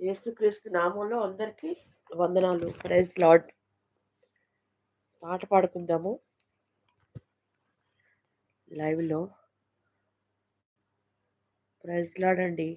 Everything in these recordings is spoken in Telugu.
యేసుక్రీస్తు నామంలో అందరికీ వందనాలు. ప్రైజ్ లాడ్ పాట పాడుకుందాము. లైవ్లో. ప్రైజ్ లాడ్ అండి.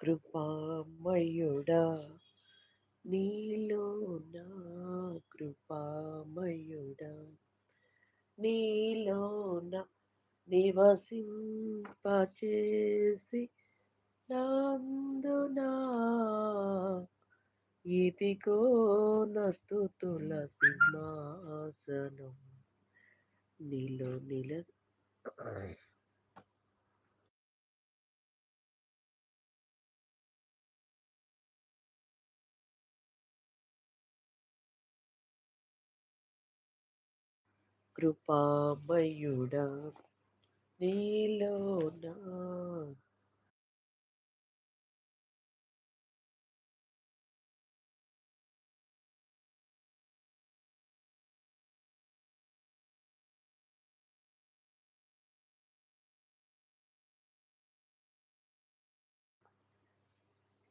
కృపామయుడా నీలో నా కృపామయుడా నీలోన నివసింపచేసి నందునా. ఇదిగో నస్తుతుల సింహాసనం. నీలో నిల కృపామయుడా నీలోనా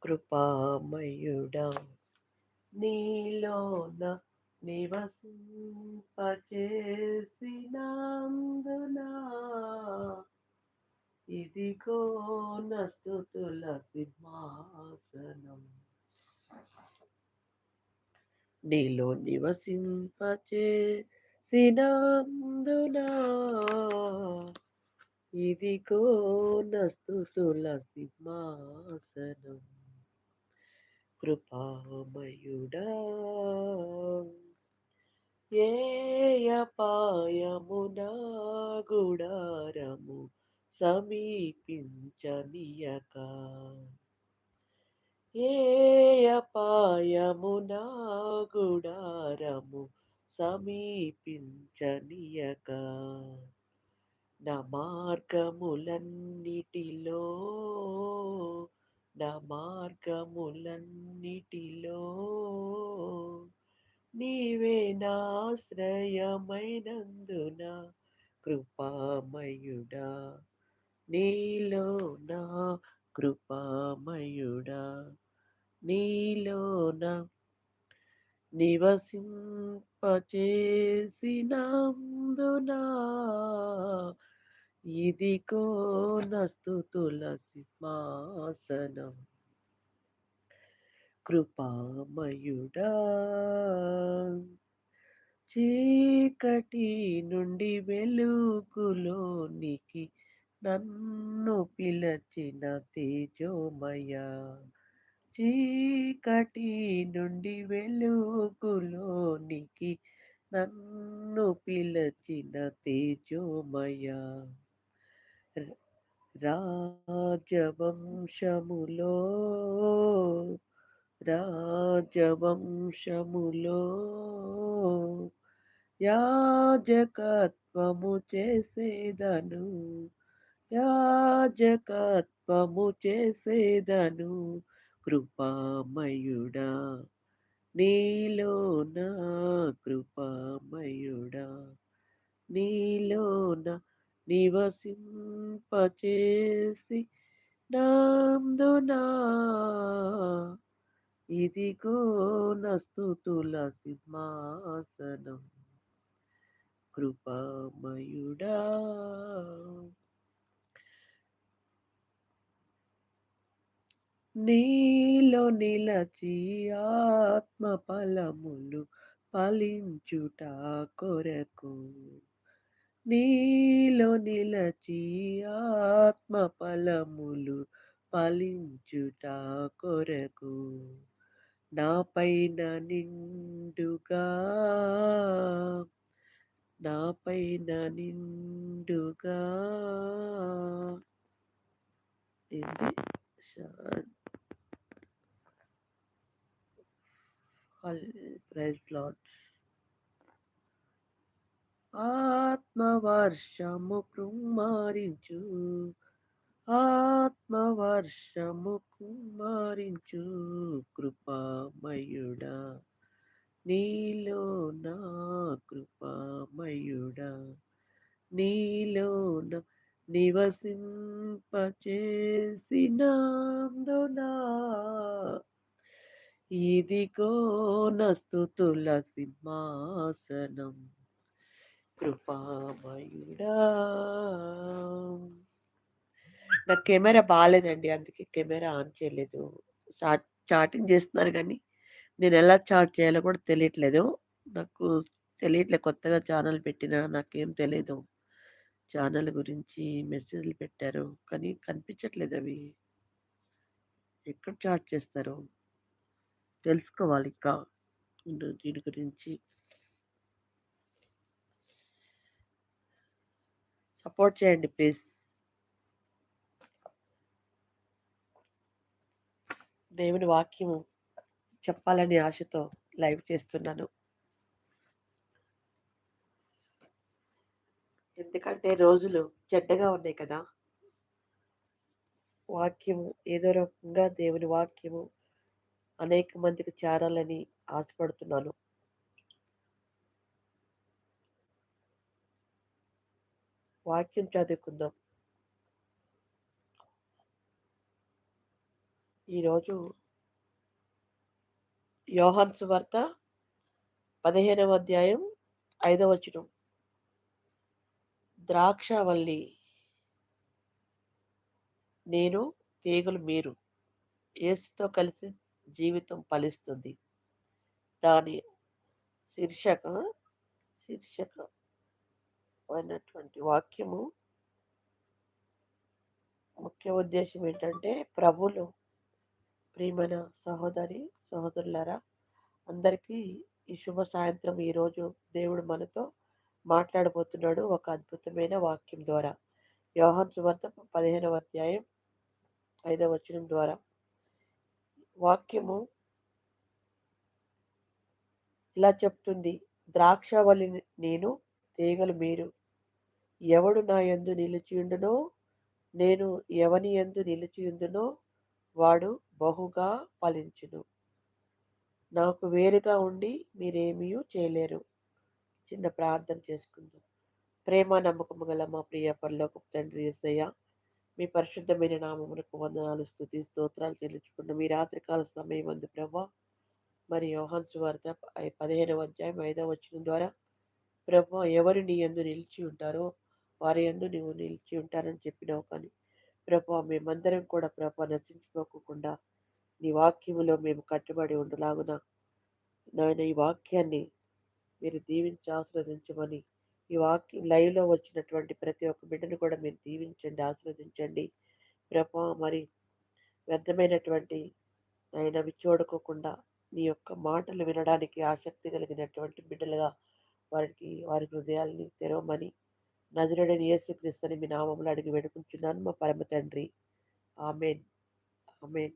కృపామయుడా నీలోన నివసింపచేసినందున ఇదిగో నస్తుతుల సింహాసనం. నీలో నివసింపచేసినందున ఇదిగో నస్తుతుల సింహాసనం. కృపామయుడా ఏయపాయమునా గుడారము సమీపించనియక. ఏయపాయమునా గుడారము సమీపించనియక. నా మార్గములన్నిటిలో నా మార్గములన్నిటిలో నీవే నాశ్రయమైనందున కృపామయుడా నీలో నా కృపామయుడా నీలో నా నివసింపచేసినందునా? ఇదిగో నస్తుతుల సింహాసనం. కృపామయుడా. చీకటి నుండి వెలుగులోనికి నన్ను పిలచిన తేజోమయ. చీకటి నుండి వెలుగులోనికి నన్ను పిలచిన తేజోమయ. రాజవంశములో రాజవంశములో యాజకత్వము చేసేదను యాజకత్వము చేసేదను కృపామయుడా నీలోన కృపామయుడా నీలోన నివసింపచేసి నాందునా. ఇదిగో నస్తుతుల సింహాసనం. కృపామయుడా. నీలో నిలచి ఆత్మ ఫలములు ఫలించుట కొరకు. నీలో నిలచి ఆత్మ ఫలములు ఫలించుట కొరకు. నా పైన నిండుగా నా పైన నిండుగా. ప్రైజ్ లాడ్ ఆత్మవర్షము కుమారించు ఆత్మవర్షము కుమారించు కృపామయుడా. నీలో నా కృపామయుడా. నీలో నివసింపచేసినందునా. ఇదిగో నస్తుతుల సింహాసనం కృపామయుడా. నా కెమెరా బాగాలేదండి అందుకే కెమెరా ఆన్ చేయలేదు. చాటింగ్ చేస్తున్నారు కానీ నేను ఎలా చాట్ చేయాలో కూడా తెలియట్లేదు. నాకు తెలియట్లేదు కొత్తగా ఛానల్ పెట్టినా నాకేం తెలియదు ఛానల్ గురించి మెసేజ్లు పెట్టారు. కానీ కనిపించట్లేదు అవి. ఎక్కడ చాట్ చేస్తారు? తెలుసుకోవాలి ఇంకా దీని గురించి. సపోర్ట్ చేయండి ప్లీజ్. దేవుని వాక్యము చెప్పాలని ఆశతో లైవ్ చేస్తున్నాను. ఎందుకంటే రోజులు చెడ్డగా ఉన్నాయి కదా. వాక్యము ఏదో రకంగా దేవుని వాక్యము అనేక మందికి చేరాలని ఆశపడుతున్నాను. వాక్యం చదువుకుందాం. ఈరోజు యోహన్స్ సువార్త పదిహేనవ అధ్యాయం ఐదవ వచనం. ద్రాక్షవల్లి నేను తీగలు మీరు ఏసుతో కలిసి జీవితం ఫలిస్తుంది. దాని శీర్షక శీర్షక అయినటువంటి వాక్యము ముఖ్య ఉద్దేశం ఏంటంటే ప్రభులు ప్రియమైన సహోదరి సహోదరులారా అందరికీ ఈ శుభ సాయంత్రం ఈరోజు దేవుడు మనతో మాట్లాడబోతున్నాడు ఒక అద్భుతమైన వాక్యం ద్వారా. వ్యవహాన్ సువార్త పదిహేనవ అధ్యాయం ఐదవ వచనం ద్వారా. వాక్యము ఇలా చెప్తుంది ద్రాక్షవల్లి నేను తీగలు మీరు. ఎవడు నా ఎందు నిలిచియుండునో నేను ఎవని ఎందు నిలిచియుందునో వాడు బహుగా ఫలించును. నాకు వేరుగా ఉండి మీరేమీ చేయలేరు. చిన్న ప్రార్థన చేసుకుందాం. ప్రేమ నమ్మకము గల మా ప్రియ పరలోక తండ్రి ఎస్సయ్య మీ పరిశుద్ధమైన నామమునకు వందనాలు స్థుతి స్తోత్రాలు చెల్లించుకున్న మీ రాత్రికాల సమయం అందు ప్రభా మరి యోహాన్ సువార్త పదిహేనవ అధ్యాయం ఐదవ వచ్చిన ద్వారా ప్రభా ఎవరు నీ ఎందు నిలిచి ఉంటారో వారి ఎందు నువ్వు నిలిచి ఉంటారని చెప్పినావు కానీ ప్రభా మేమందరం కూడా ప్రభా నశించుకోకుండా నీ వాక్యములో మేము కట్టుబడి ఉండలాగున. నాయన ఈ వాక్యాన్ని మీరు దీవించి ఆస్వాదించమని ఈ వాక్యం లైవ్లో వచ్చినటువంటి ప్రతి ఒక్క బిడ్డను కూడా మీరు దీవించండి ఆస్వాదించండి ప్రభా మరి వ్యర్థమైనటువంటి ఆయన చూడకోకుండా నీ యొక్క మాటలు వినడానికి ఆసక్తి కలిగినటువంటి బిడ్డలుగా వారికి వారి హృదయాల్ని తెరవమని నజరుడని యేసుక్రీస్తుని మీ నామంలో అడిగి వేడుకుంటున్నాను మా పరమ తండ్రి. ఆమెన్. ఆమెన్.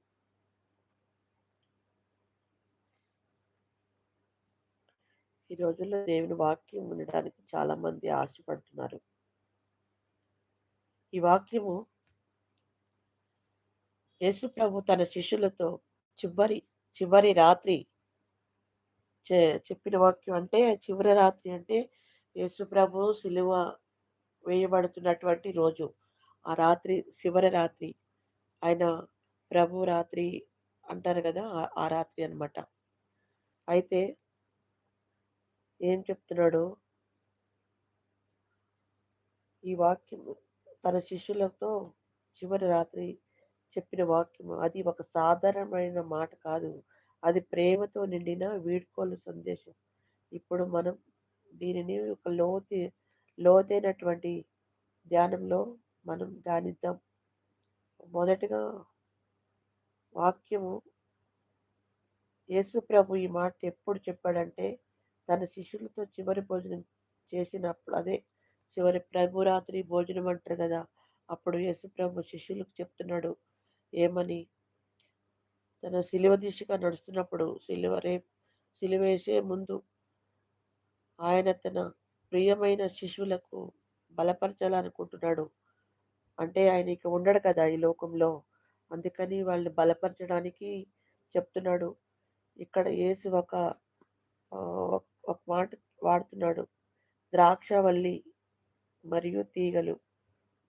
ఈ రోజుల్లో దేవుని వాక్యం ఉండడానికి చాలామంది ఆశపడుతున్నారు. ఈ వాక్యము యేసు ప్రభు తన శిష్యులతో చివరి చివరి రాత్రి చెప్పిన వాక్యం అంటే చివరి రాత్రి అంటే యేసు ప్రభు సిలువ వేయబడుతున్నటువంటి రోజు. ఆ రాత్రి శివరి రాత్రి ఆయన ప్రభు రాత్రి అంటారు కదా ఆ రాత్రి అనమాట అయితే ఏం చెప్తున్నాడు? ఈ వాక్యం తన శిష్యులతో చివరి రాత్రి చెప్పిన వాక్యం అది ఒక సాధారణమైన మాట కాదు. అది ప్రేమతో నిండిన వీడ్కోలు సందేశం. ఇప్పుడు మనం దీనిని ఒక లోతు లోతైనటువంటి ధ్యానంలో మనం ధ్యానిద్దాం. మొదటగా వాక్యము. యేసు ప్రభు ఈ మాట ఎప్పుడు చెప్పాడంటే తన శిష్యులతో చివరి భోజనం చేసినప్పుడు అదే చివరి ప్రభురాత్రి భోజనం అంటారు కదా అప్పుడు యేసు ప్రభు శిష్యులకు చెప్తున్నాడు ఏమని? తన సిలువ దిశగా నడుస్తున్నప్పుడు సిలువ రేపు సిలువేసే ముందు ఆయన తన ప్రియమైన శిశువులకు బలపరచాలనుకుంటున్నాడు. అంటే ఆయన ఇక ఉండడు కదా ఈ లోకంలో. అందుకని వాళ్ళని బలపరచడానికి చెప్తున్నాడు. ఇక్కడ యేసు ఒక ఒక- మాట వాడుతున్నాడు. ద్రాక్షవల్లి మరియు తీగలు.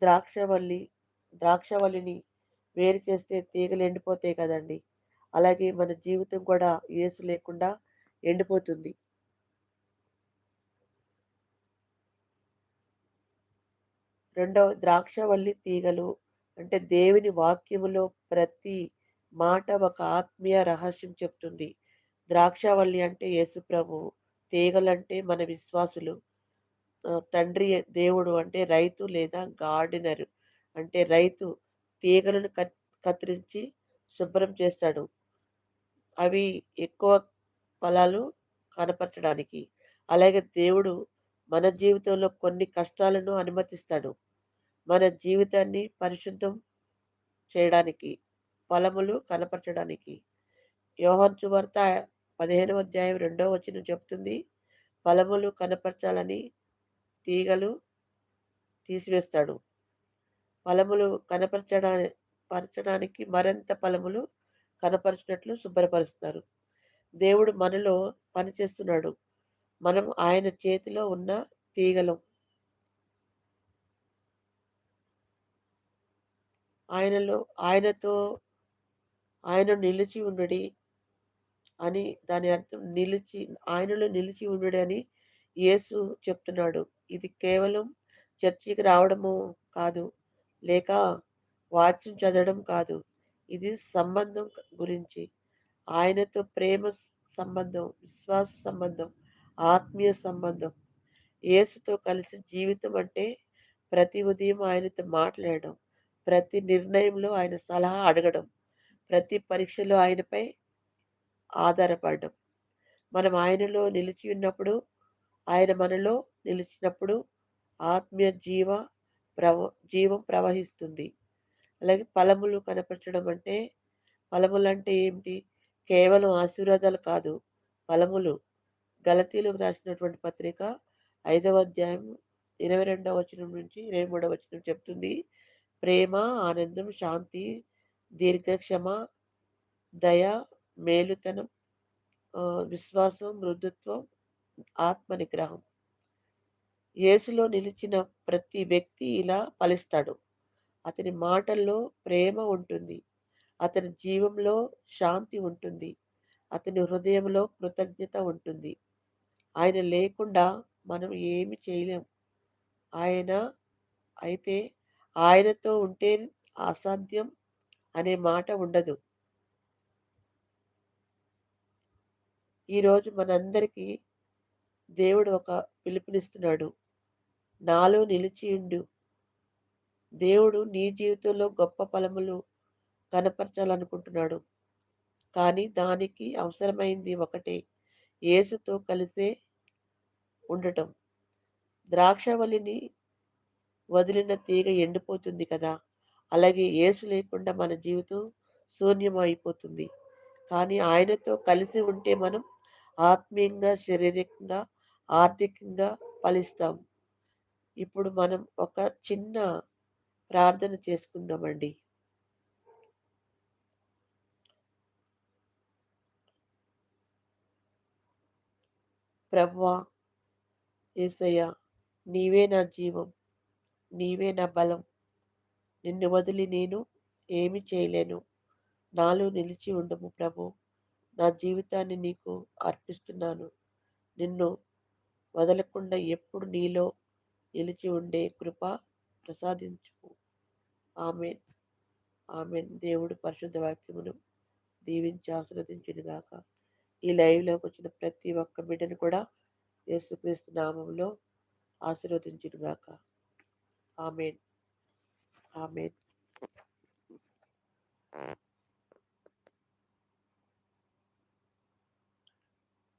ద్రాక్షవల్లి ద్రాక్షవల్లిని వేరు చేస్తే తీగలు ఎండిపోతాయి కదండి. అలాగే మన జీవితం కూడా యేసు లేకుండా ఎండిపోతుంది. రెండవ ద్రాక్షవల్లి తీగలు అంటే దేవుని వాక్యములో ప్రతి మాట ఒక ఆత్మీయ రహస్యం చెప్తుంది. ద్రాక్షవల్లి అంటే యేసుప్రభు తీగలంటే మన విశ్వాసులు. తండ్రి దేవుడు అంటే రైతు లేదా గార్డెనరు. అంటే రైతు తీగలను కత్ కత్తిరించి శుభ్రం చేస్తాడు. అవి ఎక్కువ ఫలాలు కనపరచడానికి. అలాగే దేవుడు మన జీవితంలో కొన్ని కష్టాలను అనుమతిస్తాడు. మన జీవితాన్ని పరిశుద్ధం చేయడానికి ఫలములు కనపరచడానికి. యోహన్ సువార్త పదిహేనవ అధ్యాయం రెండవ వచనం చెప్తుంది ఫలములు కనపరచాలని తీగలు తీసివేస్తాడు. ఫలములు కనపరచడా పరచడానికి మరింత ఫలములు కనపరిచినట్లు శుభ్రపరుస్తారు? దేవుడు మనలో పనిచేస్తున్నాడు. మనం ఆయన చేతిలో ఉన్న తీగలం ఆయనలో ఆయనతో ఆయన నిలిచి ఉండడి అని దాని అర్థం నిలిచి ఆయనలో నిలిచి ఉండడి అని యేసు చెప్తున్నాడు. ఇది కేవలం చర్చికి రావడము కాదు లేక వాక్యం చదవడం కాదు. ఇది సంబంధం గురించి. ఆయనతో ప్రేమ సంబంధం విశ్వాస సంబంధం ఆత్మీయ సంబంధం. యేసుతో కలిసి జీవితం అంటే ప్రతి ఉదయం ఆయనతో మాట్లాడడం. ప్రతి నిర్ణయంలో ఆయన సలహా అడగడం ప్రతి పరీక్షలో ఆయనపై ఆధారపడడం. మనం ఆయనలో నిలిచి ఉన్నప్పుడు ఆయన మనలో నిలిచినప్పుడు ఆత్మీయ జీవ ప్రవ జీవం ప్రవహిస్తుంది. అలాగే ఫలములు కనపరచడం అంటే ఫలములు అంటే ఏమిటి? కేవలం ఆశీర్వాదాలు కాదు ఫలములు. గలతీలు రాసినటువంటి పత్రిక ఐదవ అధ్యాయం ఇరవై రెండవ వచనం నుంచి ఇరవై మూడవ వచనం చెప్తుంది. ప్రేమ ఆనందం శాంతి దీర్ఘక్షమ దయ మేలుతనం విశ్వాసం మృదుత్వం ఆత్మ నిగ్రహం యేసులో నిలిచిన ప్రతి వ్యక్తి ఇలా ఫలిస్తాడు. అతని మాటల్లో ప్రేమ ఉంటుంది. అతని జీవంలో శాంతి ఉంటుంది. అతని హృదయంలో కృతజ్ఞత ఉంటుంది. ఆయన లేకుండా మనం ఏమి చేయలేం. ఆయన అయితే ఆయనతో ఉంటే అసాధ్యం అనే మాట ఉండదు. ఈరోజు మనందరికీ దేవుడు ఒక పిలుపునిస్తున్నాడు. నాలో నిలిచియుండు దేవుడు నీ జీవితంలో గొప్ప ఫలములు కనపరచాలనుకుంటున్నాడు. కానీ దానికి అవసరమైంది ఒకటే యేసుతో కలిసే ఉండటం. ద్రాక్షవల్లిని వదిలిన తీగ ఎండిపోతుంది కదా. అలాగే యేసు లేకుండా మన జీవితం శూన్యమైపోతుంది. కానీ ఆయనతో కలిసి ఉంటే మనం ఆత్మీయంగా శారీరకంగా ఆర్థికంగా ఫలిస్తాం. ఇప్పుడు మనం ఒక చిన్న ప్రార్థన చేసుకుందామండి. ప్రభువా యేసయ్య నీవే నా జీవం. నీవే నా బలం. నిన్ను వదిలి నేను ఏమి చేయలేను. నాలో నిలిచి ఉండము ప్రభు. నా జీవితాన్ని నీకు అర్పిస్తున్నాను. నిన్ను వదలకుండా ఎప్పుడు నీలో నిలిచి ఉండే కృప ప్రసాదించు ఆమె ఆమె దేవుడు పరిశుద్ధ వాక్యమును దీవించి ఆశీర్వదించునుగాక. ఈ లైవ్లోకి వచ్చిన ప్రతి ఒక్క బిడ్డను కూడా యేసుక్రీస్తు నామంలో ఆశీర్వదించునుగాక. Amen amen